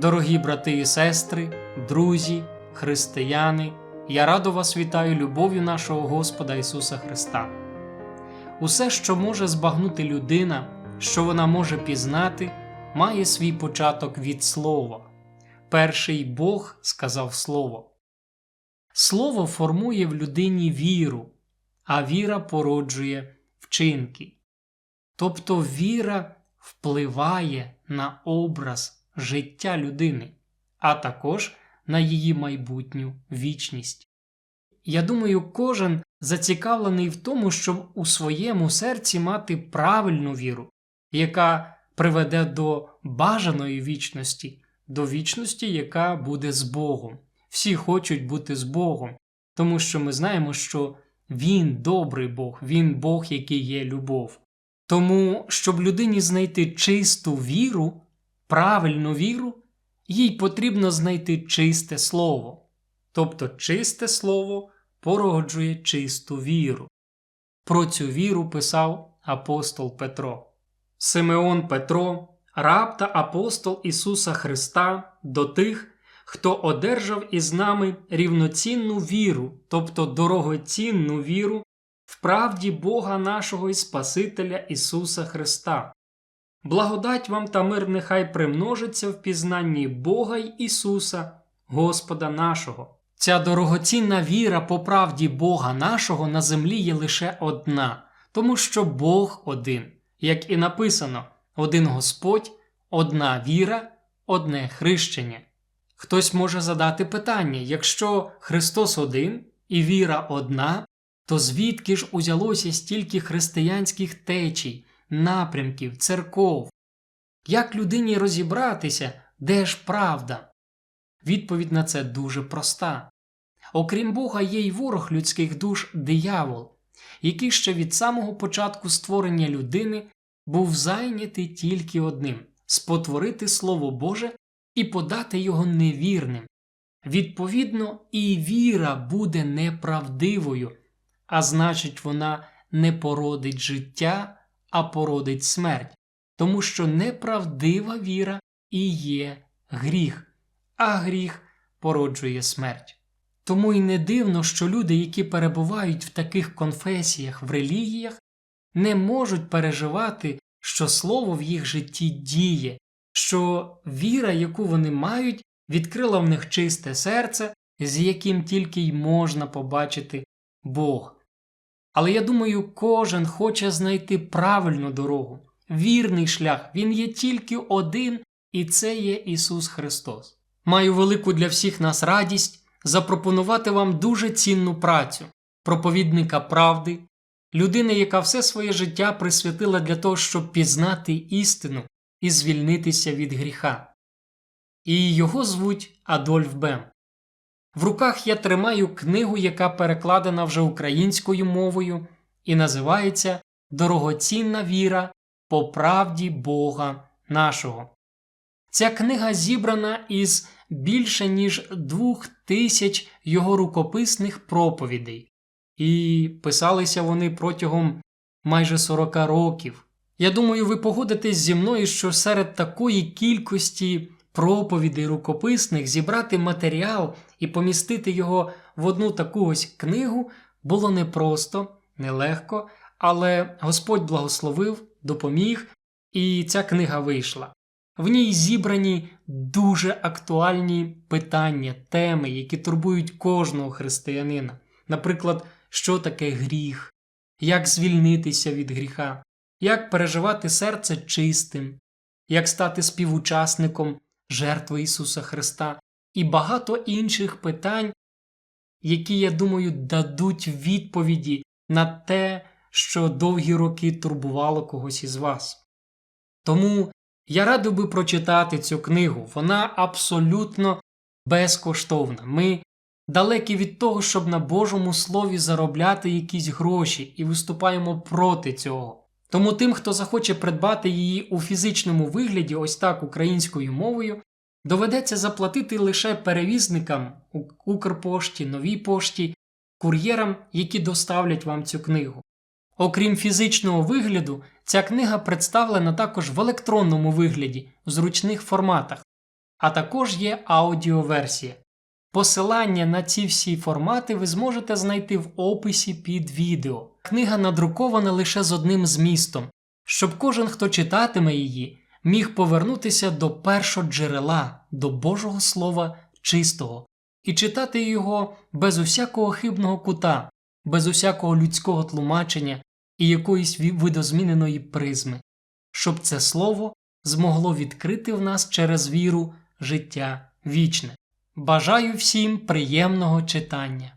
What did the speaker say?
Дорогі брати і сестри, друзі, християни, я радо вас вітаю любов'ю нашого Господа Ісуса Христа. Усе, що може збагнути людина, що вона може пізнати, має свій початок від Слова. Перший Бог сказав Слово. Слово формує в людині віру, а віра породжує вчинки. Тобто віра впливає на образ життя людини, а також на її майбутню вічність. Я думаю, кожен зацікавлений в тому, щоб у своєму серці мати правильну віру, яка приведе до бажаної вічності, до вічності, яка буде з Богом. Всі хочуть бути з Богом, тому що ми знаємо, що Він добрий Бог, Він Бог, який є любов. Тому, щоб людині знайти чисту віру, правильну віру, їй потрібно знайти чисте слово. Тобто чисте слово породжує чисту віру. Про цю віру писав апостол Петро. Симеон Петро, раб та апостол Ісуса Христа до тих, хто одержав із нами рівноцінну віру, тобто дорогоцінну віру в правді Бога нашого і Спасителя Ісуса Христа. Благодать вам та мир нехай примножиться в пізнанні Бога й Ісуса, Господа нашого. Ця дорогоцінна віра по правді Бога нашого на землі є лише одна, тому що Бог один, як і написано, один Господь, одна віра, одне хрещення. Хтось може задати питання: якщо Христос один і віра одна, то звідки ж узялося стільки християнських течій, напрямків, церков? Як людині розібратися, де ж правда? Відповідь на це дуже проста. Окрім Бога, є й ворог людських душ диявол, який ще від самого початку створення людини був зайнятий тільки одним спотворити Слово Боже і подати його невірним. Відповідно, і віра буде неправдивою, а значить, вона не породить життя, а породить смерть, тому що неправдива віра і є гріх, а гріх породжує смерть. Тому й не дивно, що люди, які перебувають в таких конфесіях, в релігіях, не можуть переживати, що слово в їх житті діє, що віра, яку вони мають, відкрила в них чисте серце, з яким тільки й можна побачити Бог. Але я думаю, кожен хоче знайти правильну дорогу, вірний шлях, він є тільки один, і це є Ісус Христос. Маю велику для всіх нас радість запропонувати вам дуже цінну працю проповідника правди, людини, яка все своє життя присвятила для того, щоб пізнати істину і звільнитися від гріха. І його звуть Адольф Бем. В руках я тримаю книгу, яка перекладена вже українською мовою, і називається Дорогоцінна віра по правді Бога нашого. Ця книга зібрана із більше ніж двох тисяч його рукописних проповідей, і писалися вони протягом майже 40 років. Я думаю, ви погодитесь зі мною, що серед такої кількості проповідей рукописних зібрати матеріал і помістити його в одну таку ось книгу було непросто, нелегко, але Господь благословив, допоміг, і ця книга вийшла. В ній зібрані дуже актуальні питання, теми, які турбують кожного християнина. Наприклад, що таке гріх, як звільнитися від гріха, як переживати серце чистим, як стати співучасником жертви Ісуса Христа і багато інших питань, які, я думаю, дадуть відповіді на те, що довгі роки турбувало когось із вас. Тому я радив би прочитати цю книгу, вона абсолютно безкоштовна. Ми далекі від того, щоб на Божому Слові заробляти якісь гроші і виступаємо проти цього. Тому тим, хто захоче придбати її у фізичному вигляді, ось так українською мовою, доведеться заплатити лише перевізникам Укрпошті, Новій пошті, кур'єрам, які доставлять вам цю книгу. Окрім фізичного вигляду, ця книга представлена також в електронному вигляді в зручних форматах. а також є аудіоверсія. Посилання на ці всі формати ви зможете знайти в описі під відео. Книга надрукована лише з одним змістом, щоб кожен, хто читатиме її, міг повернутися до першого джерела, до Божого Слова чистого, і читати його без усякого хибного кута, без усякого людського тлумачення і якоїсь видозміненої призми, щоб це слово змогло відкрити в нас через віру життя вічне. Бажаю всім приємного читання.